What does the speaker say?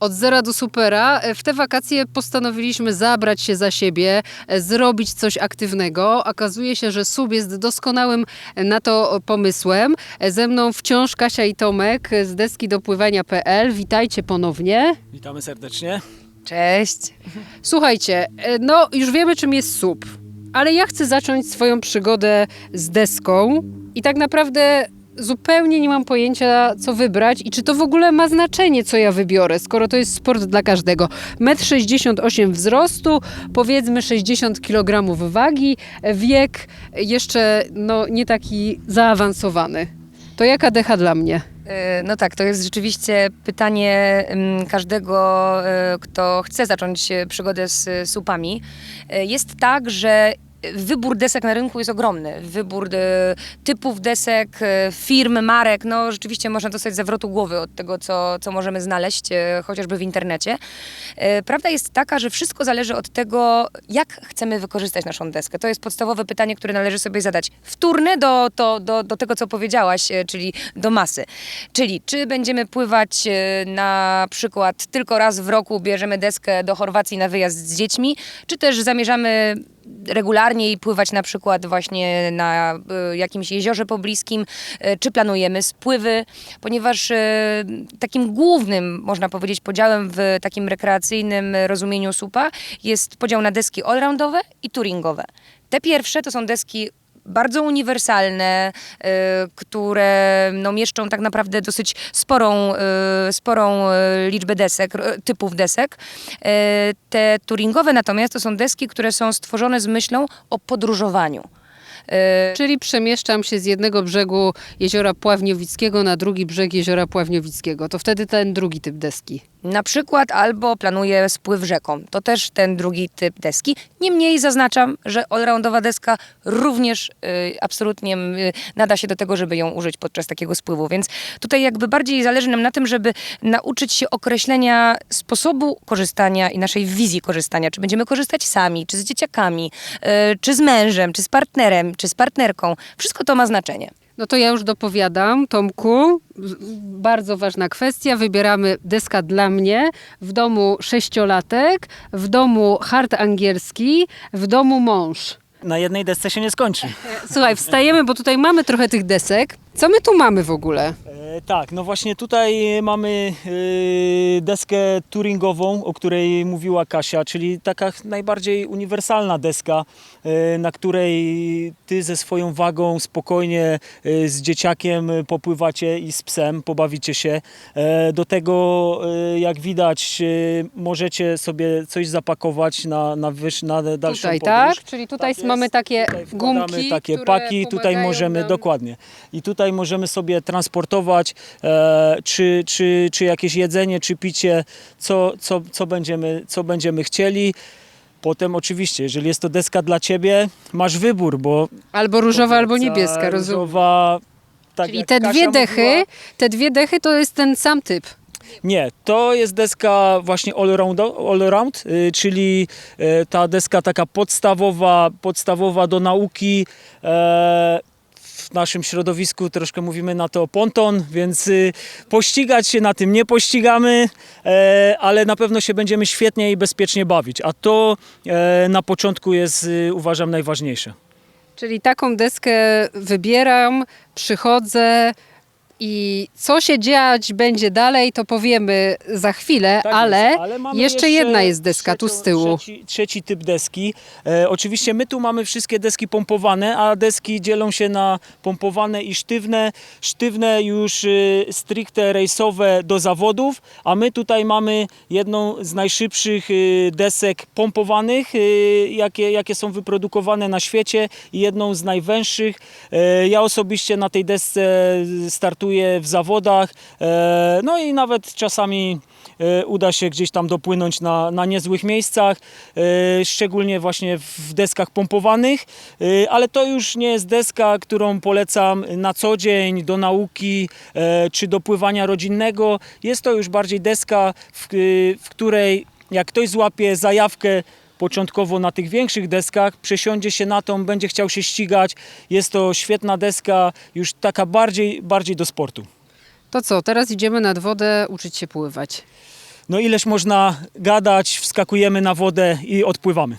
Od zera do supera. E, W te wakacje postanowiliśmy zabrać się za siebie, e, zrobić coś aktywnego. Okazuje się, że SUB jest doskonałym e, na to pomysłem. Ze mną wciąż Kasia i Tomek z deski do pływania.pl. Witajcie ponownie. Witamy serdecznie. Cześć. Słuchajcie, no już wiemy czym jest SUB, ale ja chcę zacząć swoją przygodę z deską i tak naprawdę zupełnie nie mam pojęcia co wybrać i czy to w ogóle ma znaczenie co ja wybiorę, skoro to jest sport dla każdego. 1,68 m wzrostu, powiedzmy 60 kg wagi, wiek jeszcze no, nie taki zaawansowany. To jaka decha dla mnie? E, No tak, to jest rzeczywiście pytanie mm, każdego, e, kto chce zacząć e, przygodę z supami. Jest tak, że wybór desek na rynku jest ogromny. Wybór e, typów desek, e, firm, marek, no rzeczywiście można dostać zawrotu głowy od tego, co, co możemy znaleźć e, chociażby w internecie. Prawda jest taka, że wszystko zależy od tego, jak chcemy wykorzystać naszą deskę. To jest podstawowe pytanie, które należy sobie zadać. Wtórne do, to, do, do tego, co powiedziałaś, czyli do masy. Czyli czy będziemy pływać na przykład tylko raz w roku, bierzemy deskę do Chorwacji na wyjazd z dziećmi, czy też zamierzamy regularnie i pływać na przykład właśnie na e, jakimś jeziorze pobliskim, e, czy planujemy spływy, ponieważ e, takim głównym, można powiedzieć, podziałem w takim rekreacyjnym rozumieniu supa jest podział na deski allroundowe i touringowe. Te pierwsze to są deski bardzo uniwersalne, y, które no, mieszczą tak naprawdę dosyć sporą, y, sporą y, liczbę desek, typów desek. Te touringowe natomiast to są deski, które są stworzone z myślą o podróżowaniu. Czyli przemieszczam się z jednego brzegu jeziora Pławniowickiego na drugi brzeg jeziora Pławniowickiego. To wtedy ten drugi typ deski. Na przykład albo planuję spływ rzeką. To też ten drugi typ deski. Niemniej zaznaczam, że allroundowa deska również y, absolutnie y, nada się do tego, żeby ją użyć podczas takiego spływu. Więc tutaj jakby bardziej zależy nam na tym, żeby nauczyć się określenia sposobu korzystania i naszej wizji korzystania. Czy będziemy korzystać sami, czy z dzieciakami, y, czy z mężem, czy z partnerem, czy z partnerką. Wszystko to ma znaczenie. No to ja już dopowiadam, Tomku. Bardzo ważna kwestia. Wybieramy deska dla mnie. W domu sześciolatek, w domu hart angielski, w domu mąż. Na jednej desce się nie skończy. Słuchaj, wstajemy, bo tutaj mamy trochę tych desek. Co my tu mamy w ogóle? Tak, no właśnie tutaj mamy e, deskę touringową, o której mówiła Kasia, czyli taka najbardziej uniwersalna deska, e, na której ty ze swoją wagą spokojnie e, z dzieciakiem popływacie i z psem pobawicie się. E, do tego, jak widać, możecie sobie coś zapakować na, na, wyż, na dalszą Tutaj, podróż. tak? Czyli tutaj Tak mamy jest. takie Tutaj wkładamy gumki, takie które paki, tutaj pomagają możemy, nam- dokładnie. I tutaj możemy sobie transportować e, czy, czy, czy jakieś jedzenie, czy picie, co, co, co, będziemy, co będziemy chcieli. Potem oczywiście, jeżeli jest to deska dla Ciebie, masz wybór, bo Albo różowa, albo niebieska, rozumiem. różowa, tak Czyli te Kasia dwie dechy, mówiła, te dwie dechy to jest ten sam typ. Nie, to jest deska właśnie all around, all y, czyli y, ta deska taka podstawowa, podstawowa do nauki. W naszym środowisku troszkę mówimy na to ponton, więc y, pościgać się na tym nie pościgamy, e, ale na pewno się będziemy świetnie i bezpiecznie bawić. A to e, na początku jest, y, uważam, najważniejsze. Czyli taką deskę wybieram, przychodzę i co się dziać będzie dalej, to powiemy za chwilę, Tak ale, jest, ale mamy jeszcze, jedna jest deska tu z trzecią- tyłu. Trzeci, trzeci typ deski. E, oczywiście my tu mamy wszystkie deski pompowane, a deski dzielą się na pompowane i sztywne. Sztywne już y, stricte rejsowe do zawodów, a my tutaj mamy jedną z najszybszych y, desek pompowanych, y, jakie, jakie są wyprodukowane na świecie i jedną z najwęższych. E, ja osobiście na tej desce startuję w zawodach, e, no i nawet czasami e, uda się gdzieś tam dopłynąć na, na niezłych miejscach, e, szczególnie właśnie w deskach pompowanych, ale to już nie jest deska, którą polecam na co dzień do nauki czy do pływania rodzinnego. Jest to już bardziej deska, w, w której jak ktoś złapie zajawkę początkowo na tych większych deskach, przesiądzie się na tą, będzie chciał się ścigać. Jest to świetna deska, już taka bardziej, bardziej do sportu. To co, teraz idziemy nad wodę uczyć się pływać. no ileż można gadać, wskakujemy na wodę i odpływamy.